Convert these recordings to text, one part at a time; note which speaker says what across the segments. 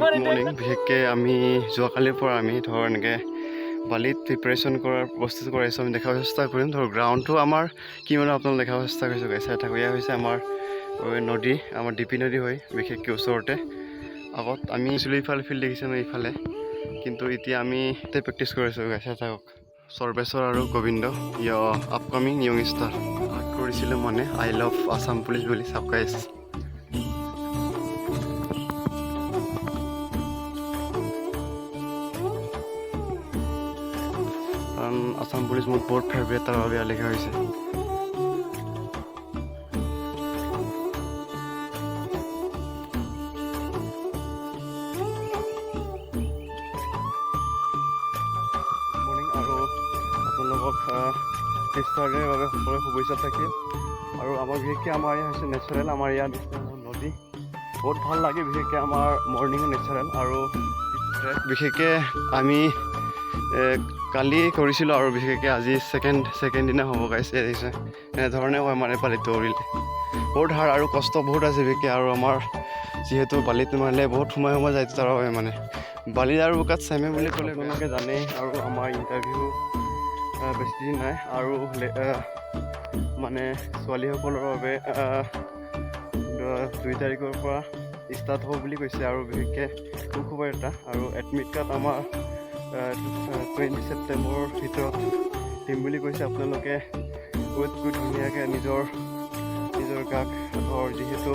Speaker 1: বৰ
Speaker 2: মৰ্ণিং বিশেষকৈ আমি যোৱাকালিৰ পৰা আমি ধৰ এনেকৈ বালিত প্ৰিপেৰেশ্যন কৰাৰ প্ৰস্তুত কৰি আছোঁ আমি দেখাব চেষ্টা কৰিম। ধৰ গ্ৰাউণ্ডটো আমাৰ কি মানে আপোনালোক দেখাব চেষ্টা কৰিছোঁ গাই চাই থাকোঁ। এয়া হৈছে আমাৰ নদী আমাৰ ডিপি নদী হয় বিশেষকৈ ওচৰতে। আগত আমি আছিলোঁ ইফালে ফিল্ড দেখিছিলোঁ ইফালে। কিন্তু এতিয়া আমি তাতে প্ৰেক্টিচ কৰি আছোঁ গাই থাকক। সৰ্বেশ্বৰ আৰু গোবিন্দ ইয় আপকামিং য়ং ষ্টাৰ কৰিছিলোঁ মানে আই লাভ আছাম পুলিচ বুলি চাওক গাইছ কাৰণ আছাম পুলিচ মোৰ বহুত ফেভৰেট তাৰ বাবে লিখা হৈছে। আপোনালোকক ষ্টাৰৰ বাবে সকলোৰে শুভেচ্ছা থাকিল। আৰু আমাৰ বিশেষকৈ আমাৰ ইয়াত হৈছে নেচাৰেল আমাৰ ইয়াত নদী। বহুত ভালো লাগে বিশেষকৈ আমাৰ মৰ্ণিং নেচাৰেল আৰু বিশেষকৈ আমি কালি কৰিছিলোঁ আৰু বিশেষকৈ আজি ছেকেণ্ড ছেকেণ্ড দিনা হ'ব গাইছে দেখিছে এনেধৰণে হয় মানে বালিত দৌৰিলে বহুত হাৰ আৰু কষ্ট বহুত আছে বিশেষকৈ আৰু আমাৰ যিহেতু বালিত মাৰিলে বহুত সময় সময় যায় তাৰ বাবে মানে। বালিত আৰু বোকাত চেমে বুলি ক'লে আপোনালোকে জানেই আৰু আমাৰ ইণ্টাৰভিউ বেছি দিন নাই আৰু মানে ছোৱালীসকলৰ বাবে দুই তাৰিখৰ পৰা ষ্টাৰ্ট হ'ব বুলি কৈছে আৰু বিশেষকৈ সুখবৰ এটা আৰু এডমিট কাৰ্ড আমাৰ টুৱেণ্টি ছেপ্টেম্বৰৰ ভিতৰত দিম বুলি কৈছে আপোনালোকে। ৱেইট কৰি ধুনীয়াকৈ নিজৰ নিজৰ গাক ধৰ যিহেতু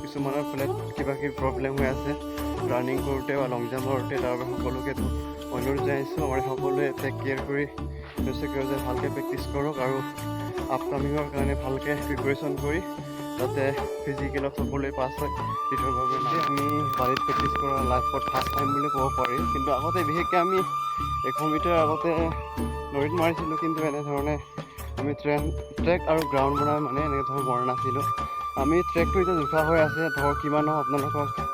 Speaker 2: কিছুমানৰ ফালে কিবা কিবি প্ৰব্লেম হৈ আছে। ৰানিং কৰোঁতে বা লং জাম্প কৰোঁতে তাৰ বাবে সকলোকে অনুৰোধ জনাইছোঁ আমাৰ সকলোৱে টেক কেয়াৰ কৰি নিশ্চয় যে ভালকৈ প্ৰেক্টিচ কৰক আৰু আপকামিঙৰ কাৰণে ভালকৈ প্ৰিপেৰেশ্যন কৰি যাতে ফিজিকেলত সকলোৱে পাছ হয়। বাবে আমি বাৰীত প্ৰেক্টিচ কৰা লাইফত ফাৰ্ষ্ট টাইম বুলি ক'ব পাৰি, কিন্তু আগতে বিশেষকৈ আমি এশ মিটাৰ আগতে নদীত মাৰিছিলোঁ, কিন্তু এনেধৰণে আমি ট্ৰেন ট্ৰেক আৰু গ্ৰাউণ্ড বনাই মানে এনেকৈ ধৰ মৰা নাছিলোঁ। আমি ট্ৰেকটো এতিয়া জোখা হৈ আছে, ধৰ কিমান হওক আপোনালোকক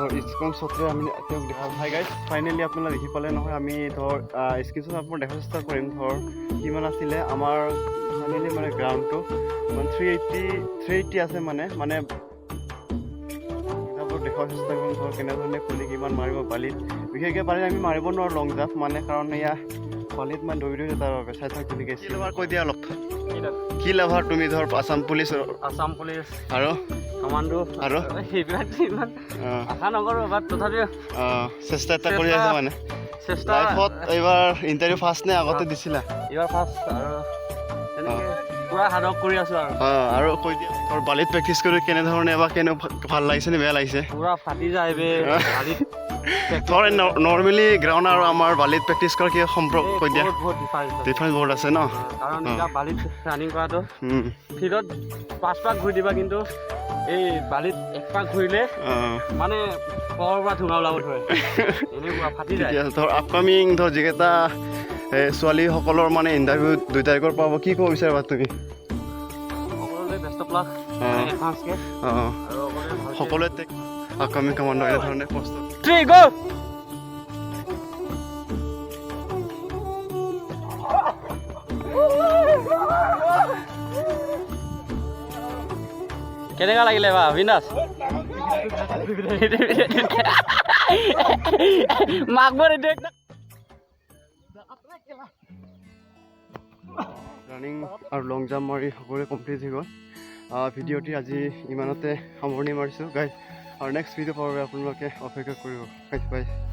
Speaker 2: ধৰ স্ক্ৰীনশ্বটে আমি তেওঁক দেখা হাই গাইজ ফাইনেলি আপোনালোকে দেখি পালে নহয়, আমি ধৰ স্ক্ৰীনশ্বট আপোনাক দেখাৰ চেষ্টা কৰিম, ধৰ, কিমান আছিলে, আমাৰ ফাইনেলি মানে গ্ৰাউণ্ডটো মানে থ্ৰী এইট্টি থ্ৰী এইট্টি আছে মানে মানে দেখুৱাৰ চেষ্টা কৰিম, ধৰ, কেনেধৰণে খুলি কিমান মাৰিব বালিত বিশেষকৈ বালিত আমি মাৰিব নোৱাৰোঁ লং জাম্প মানে কাৰণ এয়া বালিত মানে দৌৰি দৌৰি তাৰ বাবে চাই থাক তেনেকৈ কৈ দিয়া অলপ? কি লাভাৰ? তুমি ধৰ আছাম পুলিচ
Speaker 1: আছাম পুলিচ।
Speaker 2: আৰু?
Speaker 1: কামাণ্ডো।
Speaker 2: আৰু?
Speaker 1: সেইবিলাক ইমান আশা নকৰোঁ বাট তথাপিও
Speaker 2: চেষ্টা এটা কৰি আছে মানে?
Speaker 1: চেষ্টা
Speaker 2: এইবাৰ ইণ্টাৰভিউ ফাৰ্ষ্ট নে আগতে দিছিলা?
Speaker 1: এইবাৰ ফাৰ্ষ্ট আৰু পূৰা সাধক কৰি আছোঁ আৰু।
Speaker 2: অঁ আৰু কৈ দিয়া ধৰ বালিত প্ৰেক্টিচ কৰি কেনেধৰণে বা কেনে ভালো লাগিছে নে বেয়া লাগিছে?
Speaker 1: পূৰা ফাটি যায় বে বালিত
Speaker 2: ধৰ নৰ্মেলি গ্ৰাউণ্ড আৰু আমাৰ বালিত প্ৰেক্টিচ কৰা কি সম্পৰ্ক কৈ দিয়া?
Speaker 1: ডিফাৰেঞ্চ
Speaker 2: বহুত আছে। ন?
Speaker 1: কাৰণ বালিত ৰানিং কৰাটো ফিল্ডত পাঁচ পাক ঘূৰি দিবা কিন্তু এই বালিত এক পাক ঘূৰিলে মানে কৰৰ পৰা ধোঁৱা ওলাব ধৰে। এনেকুৱা ফাটি যায়।
Speaker 2: ধৰ আপকামিং ধৰ যিকেইটা ছোৱালীসকলৰ মানে ইণ্টাৰভিউ দুই তাৰিখৰ পৰা হ'ব কি ক'ব বিচাৰিবা তুমি?
Speaker 1: বেষ্ট অফ লাক
Speaker 2: অঁ।
Speaker 1: এডভান্সকৈ
Speaker 2: অঁ।
Speaker 1: সকলোৱে
Speaker 2: সকলোৱে আপকামিং কামাণ্ডৰ এনেধৰণে প্ৰস্তুত
Speaker 1: থ্ৰী গো কেনেকুৱা লাগিলে বা অবিনাশ মাকবোৰ এইটো
Speaker 2: ৰানিং আৰু লং জাম্প মাৰি সকলোৱে কমপ্লিট হৈ গ'ল। ভিডিঅ'টি আজি ইমানতে সামৰণি মাৰিছোঁ। গাইজ আৰু নেক্সট ভিডিঅ' পাবৰ বাবে আপোনালোকে অপেক্ষা কৰিব গাইজ বাই